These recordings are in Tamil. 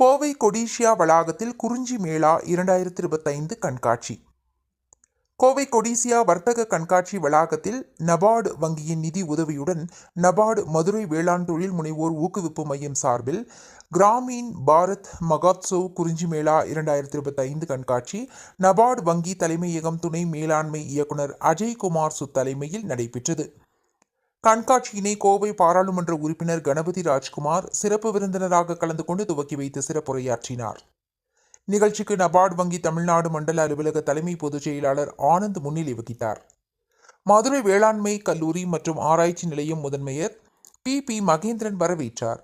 கோவை கொடிஷியா வளாகத்தில் குறிஞ்சி மேளா இரண்டாயிரத்தி இருபத்தைந்து கண்காட்சி. கோவை கொடிசியா வர்த்தக கண்காட்சி வளாகத்தில் நபார்டு வங்கியின் நிதி உதவியுடன் நபார்டு மதுரை வேளாண் தொழில் முனைவோர் ஊக்குவிப்பு மையம் சார்பில் கிராமீன் பாரத் மகாத்சவ் குறிஞ்சி மேளா இரண்டாயிரத்தி இருபத்தைந்து கண்காட்சி நபார்டு வங்கி தலைமையகம் துணை மேலாண்மை இயக்குனர் அஜய்குமார் சுத் தலைமையில் நடைபெற்றது. கண்காட்சியினை கோவை பாராளுமன்ற உறுப்பினர் கணபதி ராஜ்குமார் சிறப்பு விருந்தினராக கலந்து கொண்டு துவக்கி வைத்து சிறப்புரையாற்றினார். நிகழ்ச்சிக்கு நபார்டு வங்கி தமிழ்நாடு மண்டல அலுவலக தலைமை பொதுச் செயலாளர் ஆனந்த் முன்னிலை வகித்தார். மதுரை வேளாண்மை கல்லூரி மற்றும் ஆராய்ச்சி நிலையம் முதன்மையர் பி. பி. மகேந்திரன் வரவேற்றார்.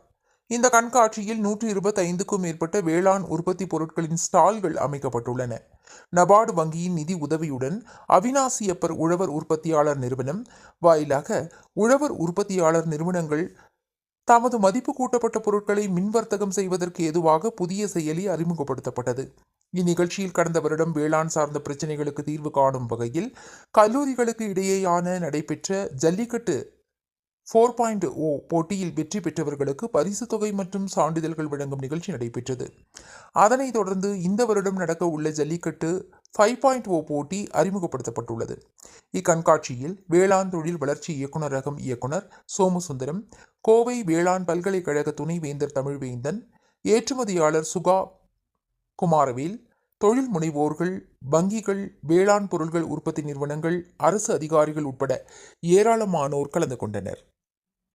இந்த கண்காட்சியில் நூற்றி இருபத்தைந்துக்கும் மேற்பட்ட வேளாண் உற்பத்தி பொருட்களின் ஸ்டால்கள் அமைக்கப்பட்டுள்ளன. நபார்டு வங்கியின் நிதி உதவியுடன் அவினாசியப்பர் உழவர் உற்பத்தியாளர் நிறுவனம் வாயிலாக உழவர் உற்பத்தியாளர் நிறுவனங்கள் தமது மதிப்பு கூட்டப்பட்ட பொருட்களை மின்வர்த்தகம் செய்வதற்கு ஏதுவாக புதிய செயலி அறிமுகப்படுத்தப்பட்டது. இந்நிகழ்ச்சியில் கடந்த வருடம் வேளாண் சார்ந்த பிரச்சினைகளுக்கு தீர்வு காணும் வகையில் கல்லூரிகளுக்கு இடையேயான நடைபெற்ற ஜல்லிக்கட்டு ஃபோர் பாயிண்ட் ஓ போட்டியில் வெற்றி பெற்றவர்களுக்கு பரிசு தொகை மற்றும் சான்றிதழ்கள் வழங்கும் நிகழ்ச்சி நடைபெற்றது. அதனைத் தொடர்ந்து இந்த வருடம் நடக்க உள்ள ஜல்லிக்கட்டு ஃபைவ் பாயிண்ட் ஓ போட்டி அறிமுகப்படுத்தப்பட்டுள்ளது. இக்கண்காட்சியில் வேளாண் தொழில் வளர்ச்சி இயக்குநரகம் இயக்குனர் சோமசுந்தரம் கோவை வேளாண் பல்கலைக்கழக துணைவேந்தர் தமிழ்வேந்தன் ஏற்றுமதியாளர் சுகா குமாரவேல் தொழில் முனைவோர்கள் வங்கிகள் வேளாண் பொருள்கள் உற்பத்தி நிறுவனங்கள் அரசு அதிகாரிகள் உட்பட ஏராளமானோர் கலந்து கொண்டனர்.